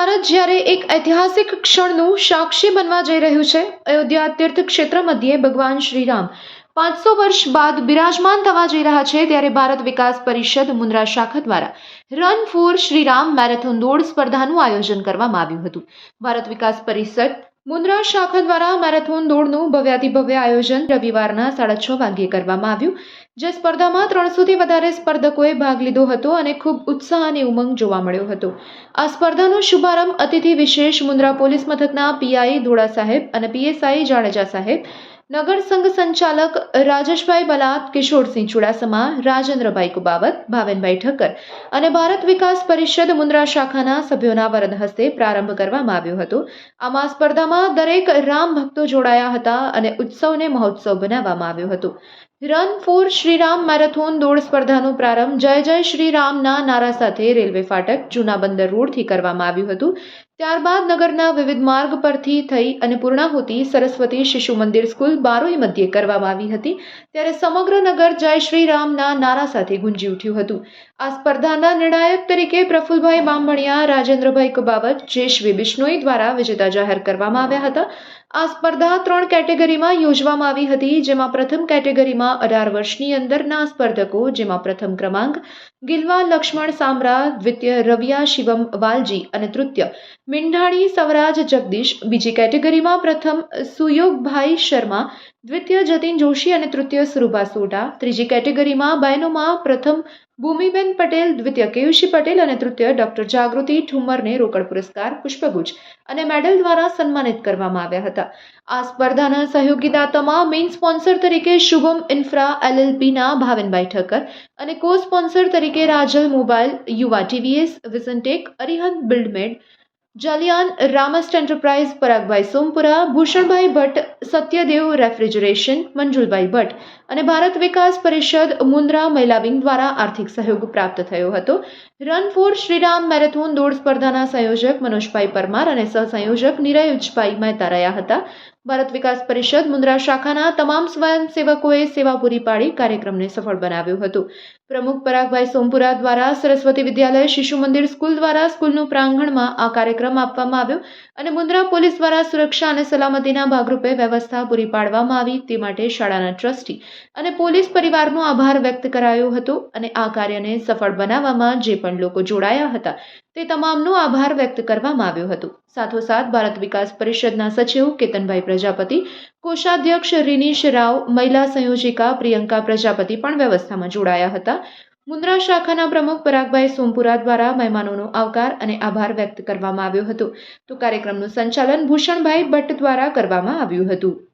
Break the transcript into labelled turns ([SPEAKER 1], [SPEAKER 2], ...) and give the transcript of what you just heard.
[SPEAKER 1] ભારત જ્યારે એક ઐતિહાસિક ક્ષણનું સાક્ષી બનવા જઈ રહ્યું છે, અયોધ્યા તીર્થ ક્ષેત્ર મધ્યે ભગવાન શ્રીરામ પાંચસો વર્ષ બાદ બિરાજમાન થવા જઈ રહ્યા છે, ત્યારે ભારત વિકાસ પરિષદ મુન્દ્રા શાખા દ્વારા રન ફોર શ્રીરામ મેરેથોન દોડ સ્પર્ધાનું આયોજન કરવામાં આવ્યું હતું. ભારત વિકાસ પરિષદ મુન્દ્રા શાખા દ્વારા મેરેથોન દોડનું ભવ્યાતિભવ્ય આયોજન રવિવારના સાડા છ વાગ્યે કરવામાં આવ્યું, જે સ્પર્ધામાં ત્રણસોથી વધારે સ્પર્ધકોએ ભાગ લીધો હતો અને ખૂબ ઉત્સાહ અને ઉમંગ જોવા મળ્યો હતો. આ સ્પર્ધાનો શુભારંભ અતિથિ વિશેષ મુન્દ્રા પોલીસ મથકના પીઆઈ ધોળા સાહેબ અને પીએસઆઈ જાડેજા સાહેબ નગર સંઘ સંચાલક રાજેશભાઈ બલાત, કિશોરસિંહ ચુડાસમા, રાજેન્દ્રભાઈ કુબાવત, ભાવેનભાઈ ઠક્કર અને ભારત વિકાસ પરિષદ મુન્દ્રા શાખાના સભ્યોના વરદ હસ્તે પ્રારંભ કરવામાં આવ્યો હતો. આમાં સ્પર્ધામાં દરેક રામ ભક્તો જોડાયા હતા અને ઉત્સવને મહોત્સવ બનાવવામાં આવ્યો હતો. રન ફોર શ્રીરામ મેરેથોન દોડ સ્પર્ધાનો પ્રારંભ. જય જય શ્રીરામના નારા સાથે રેલવે ફાટક જૂના બંદર રોડથી કરવામાં આવ્યું હતું. ત્યારબાદ નગરના વિવિધ માર્ગ પરથી થઈ અને પૂર્ણાહુતિ સરસ્વતી શિશુ મંદિર સ્કૂલ બારોઈ મધ્યે કરવામાં આવી હતી. ત્યારે સમગ્ર નગર જય શ્રીરામના નારા સાથે ગુંજી ઉઠ્યું હતું. આ સ્પર્ધાના નિર્ણાયક તરીકે પ્રફુલભાઈ બામણિયા, રાજેન્દ્રભાઈ કુબાવત, જેશ્વી બિશ્નોઈ દ્વારા વિજેતા જાહેર કરવામાં આવ્યા હતા. આ સ્પર્ધા ત્રણ કેટેગરીમાં યોજવામાં આવી હતી, જેમાં પ્રથમ કેટેગરીમાં અઢાર વર્ષની અંદરના સ્પર્ધકો, જેમાં પ્રથમ ક્રમાંક ગિલવા લક્ષ્મણ સામરા દ્વિતીય રવિયા શિવમ વાલજી અને તૃતીય મિંઢાણી સવરાજ જગદીશ, બીજી કેટેગરીમાં પ્રથમ સુયોગભાઈ શર્મા, દ્વિતીય જતીન જોશી અને તૃતીય સુરુભા સોઢા, ત્રીજી કેટેગરીમાં બહેનોમાં પ્રથમ ભૂમિબેન પટેલ, દ્વિતીય કેયુષી પટેલ અને તૃતીય ડોક્ટર જાગૃતિ ઠુમરને રોકડ પુરસ્કાર, પુષ્પગુચ્છ અને મેડલ દ્વારા સન્માનિત કરવામાં આવ્યા હતા. આ સ્પર્ધાના સહયોગી દાતામાં મેઇન સ્પોન્સર તરીકે શુભમ ઇન્ફ્રા એલએલપીના ભાવેનભાઈ ઠક્કર અને કો સ્પોન્સર તરીકે Rajal mobile Yuva TVS Visiontech Arihant Buildmed Jaliyan રામસ્ટ enterprise પરાગભાઈ Sompura Bhushanbhai Bhatt Satyadev refrigeration મંજુલભાઈ Bhatt અને ભારત વિકાસ પરિષદ મુન્દ્રા મહિલા વિંગ દ્વારા આર્થિક સહયોગ પ્રાપ્ત થયો હતો. રન ફોર શ્રીરામ મેરેથોન દોડ સ્પર્ધાના સંયોજક મનોજભાઈ પરમાર અને સહસંયોજક નિરયુજભાઈ મહેતા રહ્યા હતા. ભારત વિકાસ પરિષદ મુન્દ્રા શાખાના તમામ સ્વયંસેવકોએ સેવા પૂરી પાડી કાર્યક્રમને સફળ બનાવ્યો હતો. પ્રમુખ પરાગભાઈ સોમપુરા દ્વારા સરસ્વતી વિદ્યાલય શિશુ મંદિર સ્કૂલ દ્વારા સ્કૂલનું પ્રાંગણમાં આ કાર્યક્રમ આપવામાં આવ્યો અને મુન્દ્રા પોલીસ દ્વારા સુરક્ષા અને સલામતીના ભાગરૂપે વ્યવસ્થા પૂરી પાડવામાં આવી તે માટે શાળાના ટ્રસ્ટી અને પોલીસ પરિવારનો આભાર વ્યક્ત કરાયો હતો અને આ કાર્યને સફળ બનાવવામાં જે પણ લોકો જોડાયા હતા તે તમામનો આભાર વ્યક્ત કરવામાં આવ્યો હતો. સાથોસાથ, ભારત વિકાસ પરિષદના સચિવ કેતનભાઈ પ્રજાપતિ, કોષાધ્યક્ષ રિનીશ રાવ, મહિલા સંયોજિકા પ્રિયંકા પ્રજાપતિ પણ વ્યવસ્થામાં જોડાયા હતા. મુન્દ્રા શાખાના પ્રમુખ પરાગભાઈ સોમપુરા દ્વારા મહેમાનોનો આવકાર અને આભાર વ્યક્ત કરવામાં આવ્યો હતો. તો કાર્યક્રમનું સંચાલન ભૂષણભાઈ ભટ્ટ દ્વારા કરવામાં આવ્યું હતું.